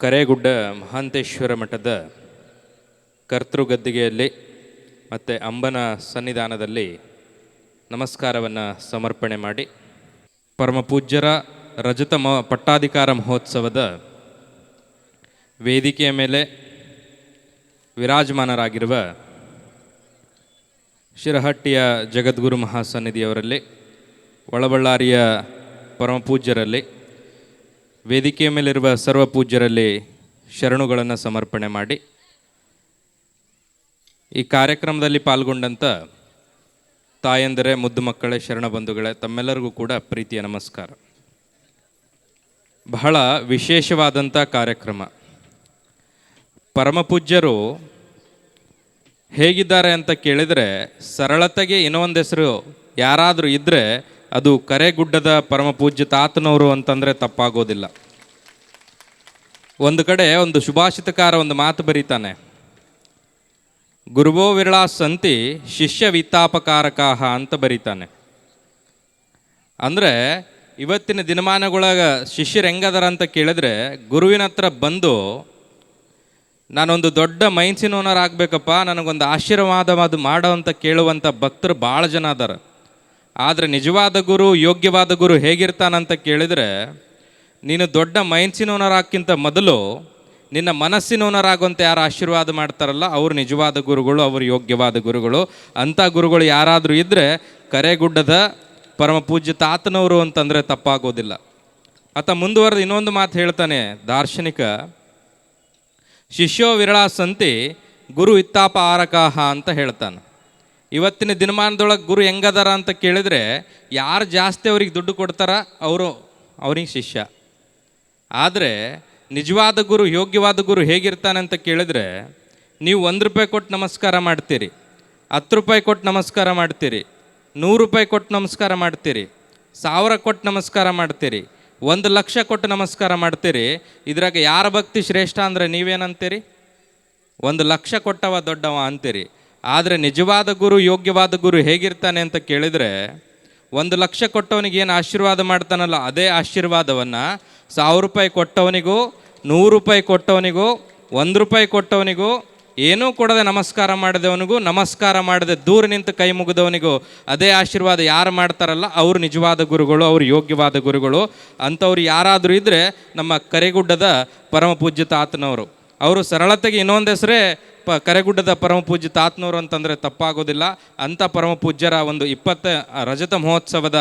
ಕರೇಗುಡ್ಡ ಮಹಾಂತೇಶ್ವರ ಮಠದ ಕರ್ತೃಗದ್ದಿಗೆಯಲ್ಲಿ ಮತ್ತು ಅಂಬನ ಸನ್ನಿಧಾನದಲ್ಲಿ ನಮಸ್ಕಾರವನ್ನು ಸಮರ್ಪಣೆ ಮಾಡಿ ಪರಮಪೂಜ್ಯರ ರಜತ ಮ ಪಟ್ಟಾಧಿಕಾರ ಮಹೋತ್ಸವದ ವೇದಿಕೆಯ ಮೇಲೆ ವಿರಾಜಮಾನರಾಗಿರುವ ಶಿರಹಟ್ಟಿಯ ಜಗದ್ಗುರು ಮಹಾಸನ್ನಿಧಿಯವರಲ್ಲಿ, ಒಳಬಳ್ಳಾರಿಯ ಪರಮಪೂಜ್ಯರಲ್ಲಿ ವೇದಿಕೆಯ ಮೇಲಿರುವ ಸರ್ವ ಪೂಜ್ಯರಲ್ಲಿ ಶರಣುಗಳನ್ನು ಸಮರ್ಪಣೆ ಮಾಡಿ. ಈ ಕಾರ್ಯಕ್ರಮದಲ್ಲಿ ಪಾಲ್ಗೊಂಡಂಥ ತಾಯಂದರೆ, ಮುದ್ದು ಮಕ್ಕಳೇ, ಶರಣ ಬಂಧುಗಳೇ, ತಮ್ಮೆಲ್ಲರಿಗೂ ಕೂಡ ಪ್ರೀತಿಯ ನಮಸ್ಕಾರ. ಬಹಳ ವಿಶೇಷವಾದಂಥ ಕಾರ್ಯಕ್ರಮ. ಪರಮಪೂಜ್ಯರು ಹೇಗಿದ್ದಾರೆ ಅಂತ ಕೇಳಿದರೆ, ಸರಳತೆಗೆ ಇನ್ನೊಂದು ಹೆಸರು ಯಾರಾದರೂ ಇದ್ದರೆ ಅದು ಕರೆಗುಡ್ಡದ ಪರಮಪೂಜ್ಯ ತಾತನವರು ಅಂತಂದರೆ ತಪ್ಪಾಗೋದಿಲ್ಲ. ಒಂದು ಕಡೆ ಒಂದು ಸುಭಾಷಿತಕಾರ ಒಂದು ಮಾತು ಬರೀತಾನೆ. ಗುರುವೋ ವಿರಳಾ ಸಂತಿ ಶಿಷ್ಯ ವಿತ್ತಾಪಕಾರಕಾಹ ಅಂತ ಬರೀತಾನೆ. ಅಂದರೆ ಇವತ್ತಿನ ದಿನಮಾನಗಳಾಗ ಶಿಷ್ಯರು ಹೆಂಗದಾರ ಅಂತ ಕೇಳಿದ್ರೆ ಗುರುವಿನ ಹತ್ರ ಬಂದು, ನಾನೊಂದು ದೊಡ್ಡ ಮೈನ್ಸಿನೋನರ್ ಆಗಬೇಕಪ್ಪ ನನಗೊಂದು ಆಶೀರ್ವಾದ ಅದು ಮಾಡೋ ಅಂತ ಕೇಳುವಂಥ ಭಕ್ತರು ಭಾಳ ಜನ ಅದಾರ. ಆದರೆ ನಿಜವಾದ ಗುರು, ಯೋಗ್ಯವಾದ ಗುರು ಹೇಗಿರ್ತಾನಂತ ಕೇಳಿದರೆ, ನೀನು ದೊಡ್ಡ ಮೈನ್ಸಿನವನರಾಕ್ಕಿಂತ ಮೊದಲು ನಿನ್ನ ಮನಸ್ಸಿನವನರಾಗುವಂತೆ ಯಾರು ಆಶೀರ್ವಾದ ಮಾಡ್ತಾರಲ್ಲ, ಅವರು ನಿಜವಾದ ಗುರುಗಳು, ಅವರು ಯೋಗ್ಯವಾದ ಗುರುಗಳು. ಅಂಥ ಗುರುಗಳು ಯಾರಾದರೂ ಇದ್ದರೆ ಕರೆಗುಡ್ಡದ ಪರಮ ಪೂಜ್ಯ ತಾತನವರು ಅಂತಂದರೆ ತಪ್ಪಾಗೋದಿಲ್ಲ. ಆತ ಮುಂದುವರೆದು ಇನ್ನೊಂದು ಮಾತು ಹೇಳ್ತಾನೆ, ದಾರ್ಶನಿಕ, ಶಿಷ್ಯೋ ವಿರಳಾ ಸಂತಿ ಗುರು ಇತ್ತಾಪ ಆರಕಾಹ ಅಂತ ಹೇಳ್ತಾನೆ. ಇವತ್ತಿನ ದಿನಮಾನದೊಳಗೆ ಗುರು ಹೆಂಗದಾರ ಅಂತ ಕೇಳಿದ್ರೆ, ಯಾರು ಜಾಸ್ತಿ ಅವ್ರಿಗೆ ದುಡ್ಡು ಕೊಡ್ತಾರ, ಅವರು ಅವ್ರಿಗೆ ಶಿಷ್ಯ. ಆದರೆ ನಿಜವಾದ ಗುರು, ಯೋಗ್ಯವಾದ ಗುರು ಹೇಗಿರ್ತಾನೆ ಅಂತ ಕೇಳಿದ್ರೆ, ನೀವು ಒಂದು ರೂಪಾಯಿ ಕೊಟ್ಟು ನಮಸ್ಕಾರ ಮಾಡ್ತೀರಿ, ಹತ್ತು ರೂಪಾಯಿ ಕೊಟ್ಟು ನಮಸ್ಕಾರ ಮಾಡ್ತೀರಿ, ನೂರು ರೂಪಾಯಿ ಕೊಟ್ಟು ನಮಸ್ಕಾರ ಮಾಡ್ತೀರಿ, ಸಾವಿರ ಕೊಟ್ಟು ನಮಸ್ಕಾರ ಮಾಡ್ತೀರಿ, ಒಂದು ಲಕ್ಷ ಕೊಟ್ಟು ನಮಸ್ಕಾರ ಮಾಡ್ತೀರಿ, ಇದ್ರಾಗ ಯಾರ ಭಕ್ತಿ ಶ್ರೇಷ್ಠ ಅಂದರೆ ನೀವೇನಂತೀರಿ? ಒಂದು ಲಕ್ಷ ಕೊಟ್ಟವ ದೊಡ್ಡವ ಅಂತೀರಿ. ಆದರೆ ನಿಜವಾದ ಗುರು, ಯೋಗ್ಯವಾದ ಗುರು ಹೇಗಿರ್ತಾನೆ ಅಂತ ಕೇಳಿದರೆ, ಒಂದು ಲಕ್ಷ ಕೊಟ್ಟವನಿಗೆ ಏನು ಆಶೀರ್ವಾದ ಮಾಡ್ತಾನಲ್ಲ, ಅದೇ ಆಶೀರ್ವಾದವನ್ನು ಸಾವಿರ ರೂಪಾಯಿ ಕೊಟ್ಟವನಿಗೂ, ನೂರು ರೂಪಾಯಿ ಕೊಟ್ಟವನಿಗೂ, ಒಂದು ರೂಪಾಯಿ ಕೊಟ್ಟವನಿಗೂ, ಏನೂ ಕೊಡದೆ ನಮಸ್ಕಾರ ಮಾಡಿದವನಿಗೂ, ನಮಸ್ಕಾರ ಮಾಡದೆ ದೂರ ನಿಂತು ಕೈ ಮುಗಿದವನಿಗೂ ಅದೇ ಆಶೀರ್ವಾದ ಯಾರು ಮಾಡ್ತಾರಲ್ಲ, ಅವರು ನಿಜವಾದ ಗುರುಗಳು, ಅವರು ಯೋಗ್ಯವಾದ ಗುರುಗಳು. ಅಂಥವ್ರು ಯಾರಾದರೂ ಇದ್ದರೆ ನಮ್ಮ ಕರೆಗುಡ್ಡದ ಪರಮ ಪೂಜ್ಯ ತಾತನವರು ಅವರು ಸರಳತೆಗೆ ಇನ್ನೊಂದು ಹೆಸರೇ ಪ ಕರೆಗುಡ್ಡದ ಪರಮ ಪೂಜ್ಯ ತಾತ್ನೂರು ಅಂತಂದರೆ ತಪ್ಪಾಗೋದಿಲ್ಲ. ಅಂಥ ಪರಮ ಪೂಜ್ಯರ ಒಂದು ಇಪ್ಪತ್ತ ರಜತ ಮಹೋತ್ಸವದ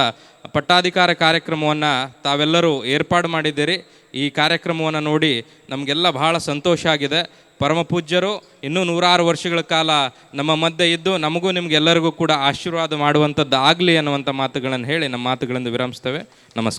ಪಟ್ಟಾಧಿಕಾರ ಕಾರ್ಯಕ್ರಮವನ್ನು ತಾವೆಲ್ಲರೂ ಏರ್ಪಾಡು ಮಾಡಿದ್ದೀರಿ. ಈ ಕಾರ್ಯಕ್ರಮವನ್ನು ನೋಡಿ ನಮಗೆಲ್ಲ ಬಹಳ ಸಂತೋಷ ಆಗಿದೆ. ಪರಮ ಪೂಜ್ಯರು ಇನ್ನೂ ನೂರಾರು ವರ್ಷಗಳ ಕಾಲ ನಮ್ಮ ಮಧ್ಯೆ ಇದ್ದು ನಮಗೂ ನಿಮಗೆಲ್ಲರಿಗೂ ಕೂಡ ಆಶೀರ್ವಾದ ಮಾಡುವಂಥದ್ದು ಆಗಲಿ ಅನ್ನುವಂಥ ಮಾತುಗಳನ್ನು ಹೇಳಿ ನಮ್ಮ ಮಾತುಗಳಿಂದ ವಿರಮಿಸ್ತೇವೆ. ನಮಸ್ಕಾರ.